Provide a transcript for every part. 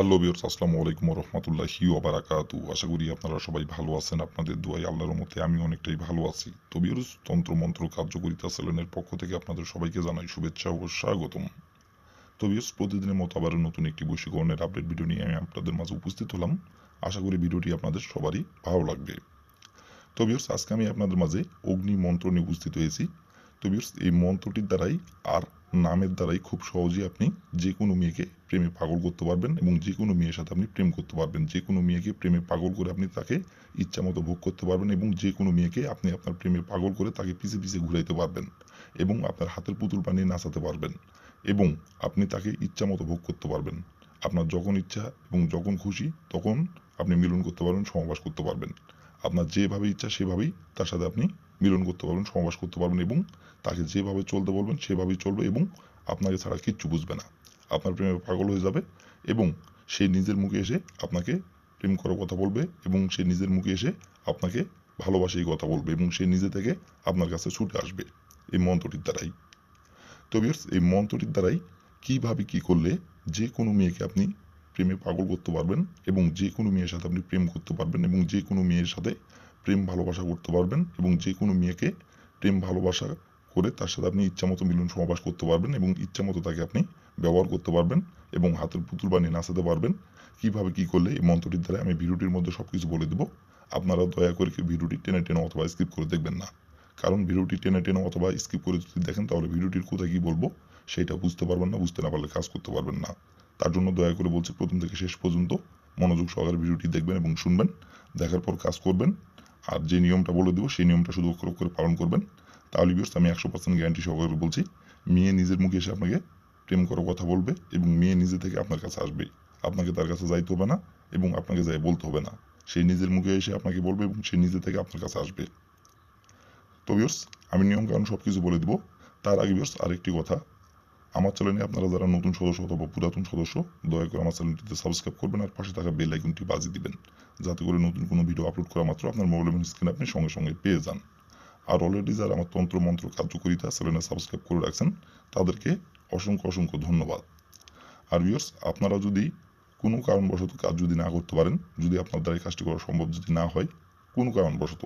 Hello বিয়র্স আসসালামু আলাইকুম রহমতুল্লাহি ওবারাকাতু। আশা করি আপনারা সবাই ভালো আছেন, আপনাদের দোয়াই আল্লাহর মতে আমি অনেকটাই ভালো আছি। তো বিয়র্স তন্ত্র মন্ত্র কার্যকরিতা সেলনের পক্ষ থেকে আপনাদের সবাইকে জানাই শুভেচ্ছা ও স্বাগতম। তো বিয়র্স প্রতিদিনের মতো আবার নতুন একটি বৈশীকরণের আপডেট ভিডিও নিয়ে আমি আপনাদের মাঝে উপস্থিত হলাম। আশা করি ভিডিওটি আপনাদের সবারই ভালো লাগবে। তো বিয়র্স আজকে আমি আপনাদের মাঝে অগ্নি মন্ত্র নিয়ে উপস্থিত হয়েছি। তো বিয়র্স এই মন্ত্রটির দ্বারাই আর নামের দ্বারাই খুব সহজেই আপনি যে কোনো মেয়েকে প্রেমে পাগল করতে পারবেন এবং যে কোনো মেয়ের সাথে আপনি প্রেম করতে পারবেন। যে কোনো মেয়েকে প্রেমে পাগল করে আপনি তাকে ইচ্ছা মতো ভোগ করতে পারবেন এবং যে কোনো মেয়েকে আপনি আপনার প্রেমে পাগল করে তাকে পিছে পিছে ঘুরাইতে পারবেন এবং আপনার হাতের পুতুল বানিয়ে নাচাতে পারবেন এবং আপনি তাকে ইচ্ছা মতো ভোগ করতে পারবেন। আপনার যখন ইচ্ছা এবং যখন খুশি তখন আপনি মিলন করতে পারবেন সমাবাস করতে পারবেন। আপনার যেভাবে ইচ্ছা সেভাবেই তার সাথে আপনি মিলন করতে পারবেন সমাবাস করতে পারবেন এবং তাকে যেভাবে চলতে বলবেন, সেভাবেই চলবে এবং আপনাকে ছাড়া কিচ্ছু বুঝবে না। আপনার প্রেমে পাগল হয়ে যাবে এবং সে নিজের মুখে এসে আপনাকে প্রেম করার কথা বলবে এবং সে নিজের মুখে এসে আপনাকে ভালোবাসেই কথা বলবে এবং সে নিজে থেকে আপনার কাছে ছুটে আসবে এই মন্ত্রটির দ্বারাই। তো বিয়ার্স এই মন্ত্রটির দ্বারাই কীভাবে কি করলে যে কোনো মেয়েকে আপনি প্রেমে পাগল করতে পারবেন এবং যে কোনো মেয়ের সাথে আপনি প্রেম করতে পারবেন এবং যে কোনো মেয়ের সাথে প্রেম ভালোবাসা করতে পারবেন এবং যে কোনো মেয়েকে প্রেম ভালোবাসা করে তার সাথে আপনি ইচ্ছামতো মিলন সমাবাস করতে পারবেন এবং ইচ্ছামতো তাকে আপনি ব্যবহার করতে পারবেন এবং হাতের পুতুল বানিয়ে নাচাতে পারবেন। কীভাবে কি করলে এই মন্ত্রটির দ্বারা আমি ভিডিওটির মধ্যে সব কিছু বলে দেবো। আপনারা দয়া করে ভিডিওটি টেনে টেনে অথবা স্কিপ করে দেখবেন না। কারণ ভিডিওটি টেনে টেনে অথবা স্কিপ করে যদি দেখেন, তাহলে ভিডিওটির কোথায় কী বলব সেটা বুঝতে পারবেন না, বুঝতে না পারলে কাজ করতে পারবেন না। তার জন্য দয়া করে বলছি, প্রথম থেকে শেষ পর্যন্ত মনোযোগ সহকারে ভিডিওটি দেখবেন এবং শুনবেন। দেখার পর কাজ করবেন। আর যে নিয়মটা বলে দেবো, সেই নিয়মটা শুধু অক্ষর করে পালন করবেন। তাহলে বিয়র্স আমি একশো পার্সেন্ট গ্যারান্টি সহকারে বলছি, মেয়ে নিজের মুখে এসে আপনাকে প্রেম করার কথা বলবে এবং মেয়ে নিজে থেকে আপনার কাছে আসবে। আপনাকে তার কাছে যাইতে হবে না এবং আপনাকে যাই বলতে হবে না। সেই নিজের মুখে এসে আপনাকে বলবে এবং সে নিজে থেকে আপনার কাছে আসবে। তো বিয়র্স আমি নিয়ম কারণ সব কিছু বলে দেবো। তার আগে বিয়র্স আরেকটি কথা। আমার চ্যানেলে আপনারা যারা নতুন সদস্য অথবা পুরাতন সদস্য, দয়া করে আমার চ্যানেলটিতে সাবস্ক্রাইব করবেন আর পাশে থাকা বেল আইকনটি বাজিয়ে দিবেন, যাতে করে নতুন কোনো ভিডিও আপলোড করা মাত্র আপনার মোবাইল স্ক্রিনে আপনি সঙ্গে সঙ্গে পেয়ে যান। আর অলরেডি যারা আমার তন্ত্র মন্ত্র কার্যকরিতা চ্যানেলে সাবস্ক্রাইব করে রাখছেন, তাদেরকে অসংখ্য অসংখ্য ধন্যবাদ। আর ভিউয়ার্স আপনারা যদি কোনো কারণবশত কাজ যদি না করতে পারেন, যদি আপনার দ্বারা কাজটি করা সম্ভব যদি না হয়, কোনো কারণবশত,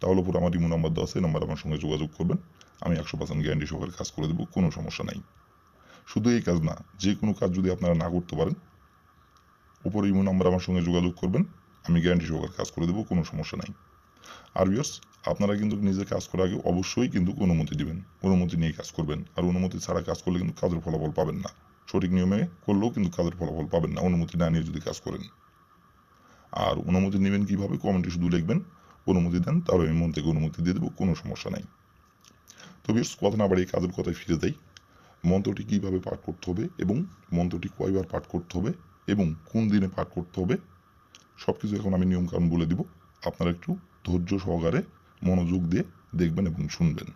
তাহলে পুরো আমার ইমো নাম্বার দেওয়া আছে নাম্বার আমার সঙ্গে যোগাযোগ করবেন। আমি একশো পার্সেন্ট গ্যারান্টি সহকারে কাজ করে দেবো, কোনো সমস্যা নাই। শুধু এই কাজ না, যে কোনো কাজ যদি আপনারা না করতে পারেন, উপরে ইমো নাম্বার আমার সঙ্গে যোগাযোগ করবেন, আমি গ্যারান্টি সহকারে কাজ করে দেবো, কোনো সমস্যা নাই। আর ভিউয়ার্স আপনারা কিন্তু নিজে কাজ করার আগে অবশ্যই কিন্তু অনুমতি দিবেন। অনুমতি নিয়ে কাজ করবেন। আর অনুমতি ছাড়া কাজ করলে কিন্তু কাজের ফলাফল পাবেন না। সঠিক নিয়মে করলেও কিন্তু কাজের ফলাফল পাবেন না। অনুমতি না নিয়ে যদি কাজ করেন। আর অনুমতি নেবেন কীভাবে? কমেন্টে শুধু লিখবেন, অনুমতি দেন, তাহলে আমি মন থেকে অনুমতি দিয়ে দেবো, কোনো সমস্যা নাই। তো কথা না বাড়িয়ে কাজের কথায় ফিরে যাই। মন্ত্রটি কীভাবে পাঠ করতে হবে এবং মন্ত্রটি কয়বার পাঠ করতে হবে এবং কোন দিনে পাঠ করতে হবে সব কিছু এখন আমি নিয়মকানুন বলে দিব। আপনারা একটু ধৈর্য সহকারে মনোযোগ দিয়ে দেখবেন এবং শুনবেন।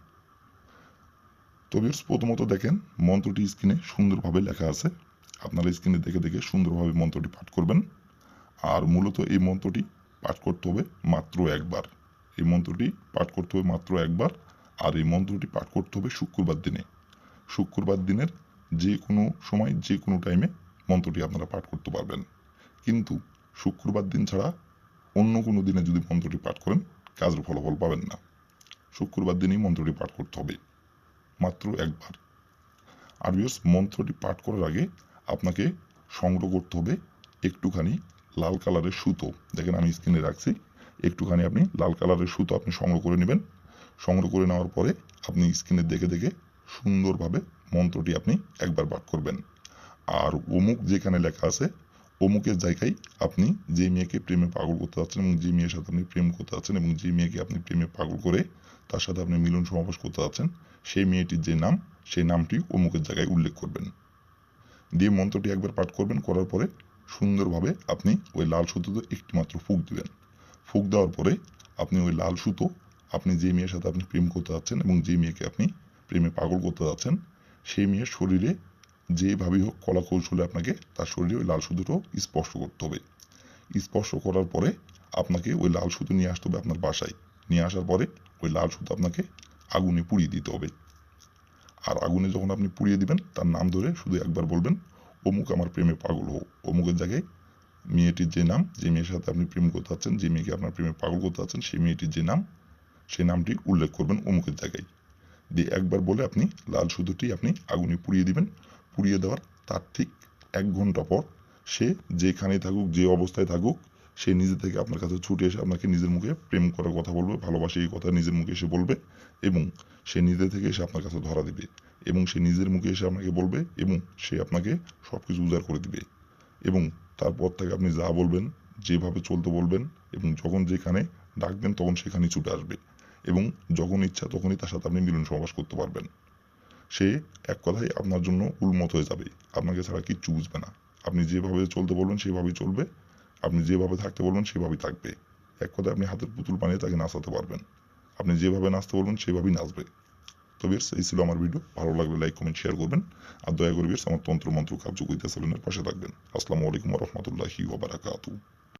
তো বিয়ার্স প্রথমত দেখেন মন্ত্রটি স্ক্রিনে সুন্দরভাবে লেখা আছে। আপনারা স্ক্রিনে দেখে দেখে সুন্দরভাবে মন্ত্রটি পাঠ করবেন। আর মূলত এই মন্ত্রটি পাঠ করতে হবে মাত্র একবার। এই মন্ত্রটি পাঠ করতে হবে মাত্র একবার। আর এই মন্ত্রটি পাঠ করতে হবে শুক্রবার দিনে। শুক্রবার দিনের যে কোনো সময় যে কোনো টাইমে মন্ত্রটি আপনারা পাঠ করতে পারবেন। কিন্তু শুক্রবার দিন ছাড়া অন্য কোনো দিনে যদি মন্ত্রটি পাঠ করেন, কাজের ফলাফল পাবেন না। শুক্রবার দিনই মন্ত্রটি পাঠ করতে হবে। মাত্র একবার। আর বিয়স মন্ত্রটি পাঠ করার আগে আপনাকে সংগ্রহ করতে হবে একটুখানি লাল কালারের সুতো। দেখেন আমি স্ক্রিনে রাখছি। একটুখানি আপনি লাল কালারের সুতো আপনি সংগ্রহ করে নেবেন। সংগ্রহ করে নেওয়ার পরে আপনি স্ক্রিনে দেখে দেখে সুন্দরভাবে মন্ত্রটি আপনি একবার পাঠ করবেন। আর অমুক যেখানে লেখা আছে, অমুকের জায়গায় আপনি যে মেয়েকে প্রেমে পাগল করতে যাচ্ছেন এবং যে মেয়ের সাথে আপনি প্রেম করতে যাচ্ছেন এবং যে মেয়েকে আপনি প্রেমে পাগল করে তার সাথে আপনি মিলন সমাবেশ করতে যাচ্ছেন, সেই মেয়েটির যে নাম, সেই নামটি অমুকের জায়গায় উল্লেখ করবেন। দিয়ে মন্ত্রটি একবার পাঠ করবেন, করার পরে সুন্দরভাবে আপনি ওই লাল সুতোতে একটি মাত্র ফুক দিবেন। ফুক দেওয়ার পরে আপনি ওই লাল সুতো আপনি যে মেয়ের সাথে আপনি প্রেম করতে যাচ্ছেন এবং যে মেয়েকে আপনি প্রেমে পাগল করতে যাচ্ছেন, সেই মেয়ের শরীরে যেভাবেই হোক কলা কৌশলে আপনাকে তার শরীরে ওই লাল সুতোটাও স্পর্শ করতে হবে। স্পর্শ করার পরে আপনাকে ওই লাল সুতো নিয়ে আসতে হবে আপনার বাসায়। নিয়ে আসার পরে ওই লাল সুতো আপনাকে আগুনে পুড়িয়ে দিতে হবে। আর আগুনে যখন আপনি পুড়িয়ে দিবেন, তার নাম ধরে শুধু একবার বলবেন, অমুক আমার প্রেমে পাগল হোক। অমুকের জায়গায় মেয়েটির যে নাম, যে মেয়ের সাথে আপনি প্রেম করতে চাচ্ছেন যে মেয়েকে আপনার প্রেমে পাগল করতে চাচ্ছেন সেই মেয়েটির যে নাম সেই নামটি উল্লেখ করবেন অমুকের জায়গায়। দিয়ে একবার বলে আপনি লাল সুতোটি আপনি আগুনে পুড়িয়ে দিবেন। পুড়িয়ে দেওয়ার তার ঠিক এক ঘণ্টা পর সে যেখানে থাকুক, যে অবস্থায় থাকুক, সে নিজে থেকে আপনার কাছে ছুটে এসে আপনাকে নিজের মুখে প্রেম করার কথা বলবে, ভালোবাসে এই কথা নিজের মুখে এসে বলবে এবং সে নিজে থেকে এসে আপনার কাছে ধরা দিবে এবং সে নিজের মুখে এসে আপনাকে বলবে এবং সে আপনাকে সব কিছু উজাড় করে দিবে এবং তারপর থেকে আপনি যা বলবেন, যেভাবে চলতে বলবেন এবং যখন যেখানে ডাকবেন তখন সেখানেই ছুটে আসবে। এবং যখন ইচ্ছা তখনই তার সাথে আপনি মিলন সমাবাস করতে পারবেন। সে এক কথায় আপনার জন্য উন্মত হয়ে যাবে। আপনাকে ছাড়া কিচ্ছু বুঝবে না। আপনি যেভাবে চলতে বলবেন, সেভাবেই চলবে। আপনি যেভাবে থাকতে বলবেন, সেভাবেই থাকবে। এক কথায় আপনি হাতের পুতুল বানিয়ে তাকে নাচাতে পারবেন। আপনি যেভাবে নাচতে বলবেন, সেভাবেই নাচবে। তো বেশ এই ছিল আমার ভিডিও। ভালো লাগলে লাইক, কমেন্ট, শেয়ার করবেন। আর দয়া করে বেশ আমার তন্ত্র মন্ত্র কার্যকরিতা সেলেনের পাশে থাকবেন। আসসালামু আলাইকুম রহমতুল্লাহি ওবারাকাতু